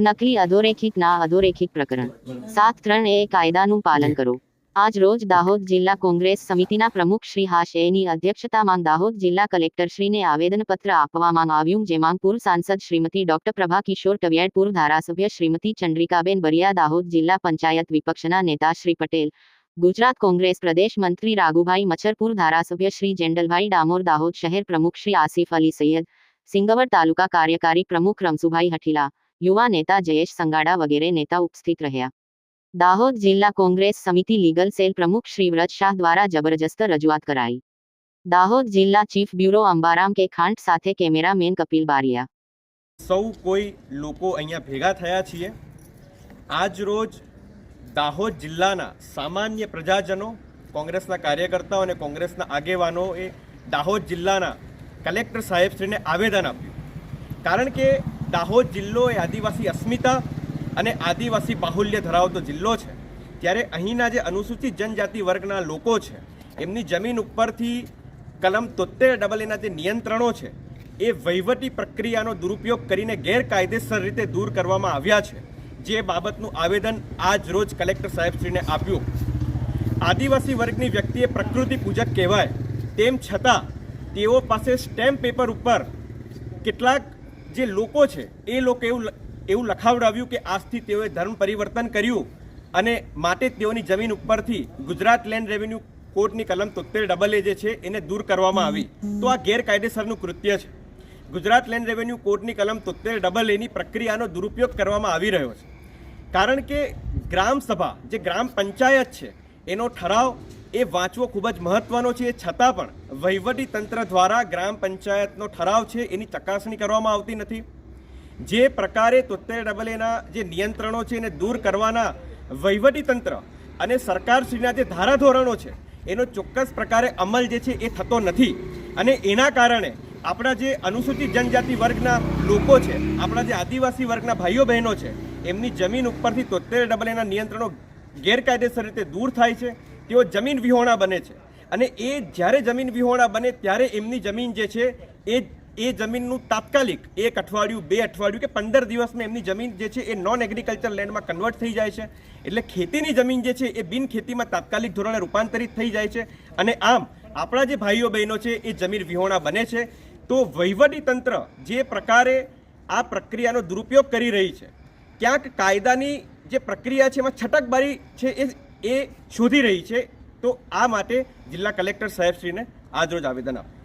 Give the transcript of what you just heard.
નકલી અધોરેખિત ના અધોરેખિત પ્રકરણ. સાત ત્રણ એ કાયદાનું પાલન કરો. આજ રોજ દાહોદ જિલ્લા કોંગ્રેસ સમિતિના પ્રમુખ શ્રી હાશ એની અધ્યક્ષતામાં દાહોદ જિલ્લા કલેક્ટરશ્રીને આવેદનપત્ર આપવામાં આવ્યું, જેમાં પૂર્વ સાંસદ શ્રીમતી ડોક્ટર પ્રભા કિશોર ટવિયાડ પૂર્વ ધારાસભ્ય શ્રીમતી ચંદ્રિકાબેન બરિયા, દાહોદ જિલ્લા પંચાયત વિપક્ષના નેતા શ્રી પટેલ, ગુજરાત કોંગ્રેસ પ્રદેશ મંત્રી રાઘુભાઈ મચ્છરપુર ધારાસભ્ય શ્રી જેન્ડલભાઈ ડામોર, દાહોદ શહેર પ્રમુખ શ્રી આસિફ અલી સૈયદ સિંગવર તાલુકા કાર્યકારી પ્રમુખ રમસુભાઈ હઠીલા યુવા નેતા જયેશ સંગાડા વગેરે નેતા ઉપસ્થિત રહ્યા. દાહોદ જિલ્લા કોંગ્રેસ સમિતિ લીગલ સેલ પ્રમુખ શ્રી વ્રત શાહ દ્વારા જબરજસ્ત રજૂઆત કરાઈ. દાહોદ જિલ્લા ચીફ બ્યુરો અંબારામ કે ખાંટ સાથે કેમેરામેન કપિલ બારિયા. સૌ કોઈ લોકો અહીંયા ભેગા થયા છીએ. આજ રોજ દાહોદ જિલ્લાના સામાન્ય પ્રજાજનો, કોંગ્રેસના કાર્યકર્તાઓ અને કોંગ્રેસના આગેવાનોએ દાહોદ જિલ્લાના કલેક્ટર સાહેબશ્રીને આવેદન આપ્યું. કારણ કે દાહોદ જિલ્લો એ આદિવાસી અસ્મિતા અને આદિવાસી બાહુલ્ય ધરાવતો જિલ્લો છે. ત્યારે અહીંના જે અનુસૂચિત જનજાતિ વર્ગના લોકો છે, એમની જમીન ઉપરથી કલમ તોતેર ડબલ એના જે નિયંત્રણો છે, એ વહીવટી પ્રક્રિયાનો દુરુપયોગ કરીને ગેરકાયદેસર રીતે દૂર કરવામાં આવ્યા છે. જે બાબતનું આવેદન આજ રોજ કલેક્ટર સાહેબશ્રીને આપ્યું. આદિવાસી વર્ગની વ્યક્તિએ પ્રકૃતિ પૂજક કહેવાય. તેમ છતાં, તેઓ પાસે સ્ટેમ્પ પેપર ઉપર કેટલાક જે લોકો છે, એ લોકો એવું એવું લખાવડાવ્યું કે આજથી તેઓએ ધર્મ પરિવર્તન કર્યું અને માટે તેઓની જમીન ઉપરથી ગુજરાત લેન્ડ રેવન્યુ કોર્ટની કલમ તોતેર ડબલ એ જે છે, એને દૂર કરવામાં આવી. તો આ ગેરકાયદેસરનું કૃત્ય છે. ગુજરાત લેન્ડ રેવન્યુ કોર્ટની કલમ તોતેર ડબલ એની પ્રક્રિયાનો દુરુપયોગ કરવામાં આવી રહ્યો છે. કારણ કે ગ્રામ સભા જે ગ્રામ પંચાયત છે, એનો ઠરાવ એ વાંચવો ખૂબ જ મહત્વનો છે. છતાં પણ વહીવટી તંત્ર દ્વારા ગ્રામ પંચાયતનો ઠરાવ છે એની ચકાસણી કરવામાં આવતી નથી. જે પ્રકારે તોતેર ડબલ એના જે નિયંત્રણો છે એને દૂર કરવાના વહીવટી તંત્ર અને સરકારશ્રીના જે ધારાધોરણો છે, એનો ચોક્કસ પ્રકારે અમલ જે છે એ થતો નથી. અને એના કારણે આપણા જે અનુસૂચિત જનજાતિ વર્ગના લોકો છે, આપણા જે આદિવાસી વર્ગના ભાઈઓ બહેનો છે, એમની જમીન ઉપરથી તોતેર ડબલ એના નિયંત્રણો ગેરકાયદેસર રીતે દૂર થાય છે. તેઓ જમીન વિહોણા બને છે. અને એ જ્યારે જમીન વિહોણા બને ત્યારે એમની જમીન જે છે, એ એ જમીનનું તાત્કાલિક એક અઠવાડિયું, બે અઠવાડિયું કે પંદર દિવસમાં એમની જમીન જે છે એ નોન એગ્રીકલ્ચર લેન્ડમાં કન્વર્ટ થઈ જાય છે. એટલે ખેતીની જમીન જે છે એ બિન ખેતીમાં તાત્કાલિક ધોરણે રૂપાંતરિત થઈ જાય છે. અને આમ, આપણા જે ભાઈઓ બહેનો છે એ જમીન વિહોણા બને છે. તો વહીવટી તંત્ર જે પ્રકારે આ પ્રક્રિયાનો દુરુપયોગ કરી રહી છે, ક્યાંક કાયદાની જે પ્રક્રિયા છે એમાં છટકબારી છે એ એ શોધી રહી છે. તો આ માટે જિલ્લા કલેક્ટર સાહેબશ્રીને આજરોજ આવેદન આપ્યું